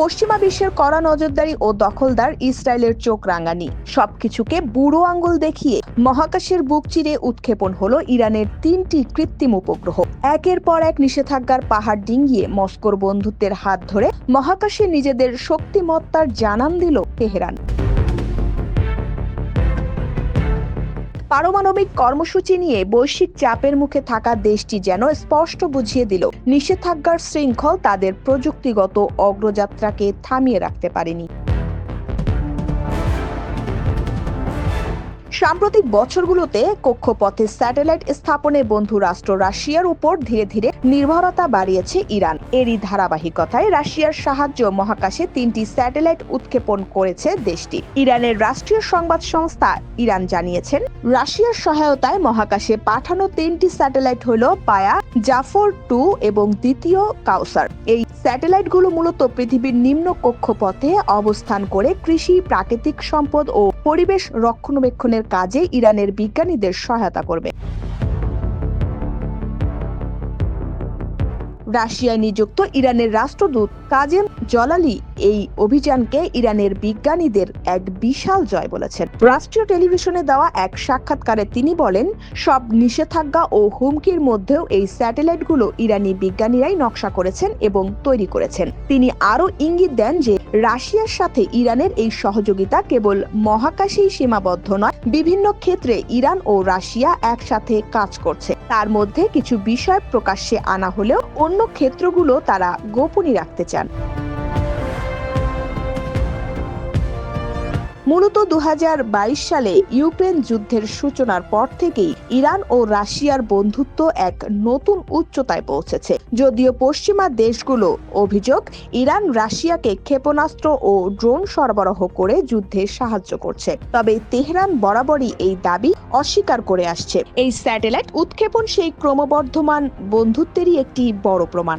পশ্চিমা বিশ্বের কড়া নজরদারি ও দখলদার ইসরায়েলের চোখ রাঙানি। সবকিছুকে বুড়ো আঙ্গুল দেখিয়ে মহাকাশের বুক চিরে উৎক্ষেপণ হলো ইরানের তিনটি কৃত্রিম উপগ্রহ। একের পর এক নিষেধাজ্ঞার পাহাড় ডিঙ্গিয়ে মস্কোর বন্ধুত্বের হাত ধরে মহাকাশে নিজেদের শক্তিমত্তার জানান দিল তেহরান। পারমাণবিক কর্মসূচি নিয়ে বৈশ্বিক চাপের মুখে থাকা দেশটি যেন স্পষ্ট বুঝিয়ে দিল, নিষেধাজ্ঞার শৃঙ্খল তাদের প্রযুক্তিগত অগ্রযাত্রাকে থামিয়ে রাখতে পারেনি। সাম্প্রতিক বছরগুলোতে কক্ষপথে স্যাটেলাইট স্থাপনে বন্ধু রাষ্ট্র রাশিয়ার উপর ধীরে ধীরে নির্ভরতা বাড়িয়েছে ইরান। এরই ধারাবাহিকতায় রাশিয়ার সাহায্য মহাকাশে তিনটি স্যাটেলাইট উৎক্ষেপণ করেছে দেশটি। ইরানের রাষ্ট্রীয় সংবাদ সংস্থা ইরান জানিয়েছেন, রাশিয়ার সহায়তায় মহাকাশে পাঠানো তিনটি স্যাটেলাইট হল পায়া, জাফর টু এবং দ্বিতীয় কাউসার। এই স্যাটেলাইটগুলো মূলত পৃথিবীর নিম্ন কক্ষপথে অবস্থান করে কৃষি, প্রাকৃতিক সম্পদ ও পরিবেশ রক্ষণাবেক্ষণের কাজে ইরানের বিজ্ঞানীদের সহায়তা করবে। রাশিয়ায় নিযুক্ত ইরানের রাষ্ট্রদূত কাজেম জলালি এই অভিযানকে ইরানের বিজ্ঞানীদের এক বিশাল জয় বলেছেন। রাষ্ট্রীয় টেলিভিশনে দেওয়া এক সাক্ষাৎকারে তিনি বলেন, সব নিষেধাজ্ঞা ও হুমকির মধ্যেও এই স্যাটেলাইটগুলো ইরানি বিজ্ঞানীরাই নকশা করেছেন এবং তৈরি করেছেন। তিনি আরও ইঙ্গিত দেন যে রাশিয়ার সাথে ইরানের এই সহযোগিতা কেবল মহাকাশেই সীমাবদ্ধ নয়, বিভিন্ন ক্ষেত্রে ইরান ও রাশিয়া একসাথে কাজ করছে। তার মধ্যে কিছু বিষয় প্রকাশ্যে আনা হলেও অন্য ক্ষেত্রগুলো তারা গোপনই রাখতে চান। মূলত দু হাজার বাইশ সালে ইউক্রেন যুদ্ধের সূচনার পর থেকেই ইরান ও রাশিয়ার বন্ধুত্ব এক নতুন উচ্চতায় পৌঁছেছে। যদিও পশ্চিমা দেশগুলো অভিযোগ, ইরান রাশিয়াকে ক্ষেপণাস্ত্র ও ড্রোন সরবরাহ করে যুদ্ধে সাহায্য করছে। তবে তেহরান বরাবরই এই দাবি অস্বীকার করে আসছে। এই স্যাটেলাইট উৎক্ষেপণ সেই ক্রমবর্ধমান বন্ধুত্বেরই একটি বড় প্রমাণ।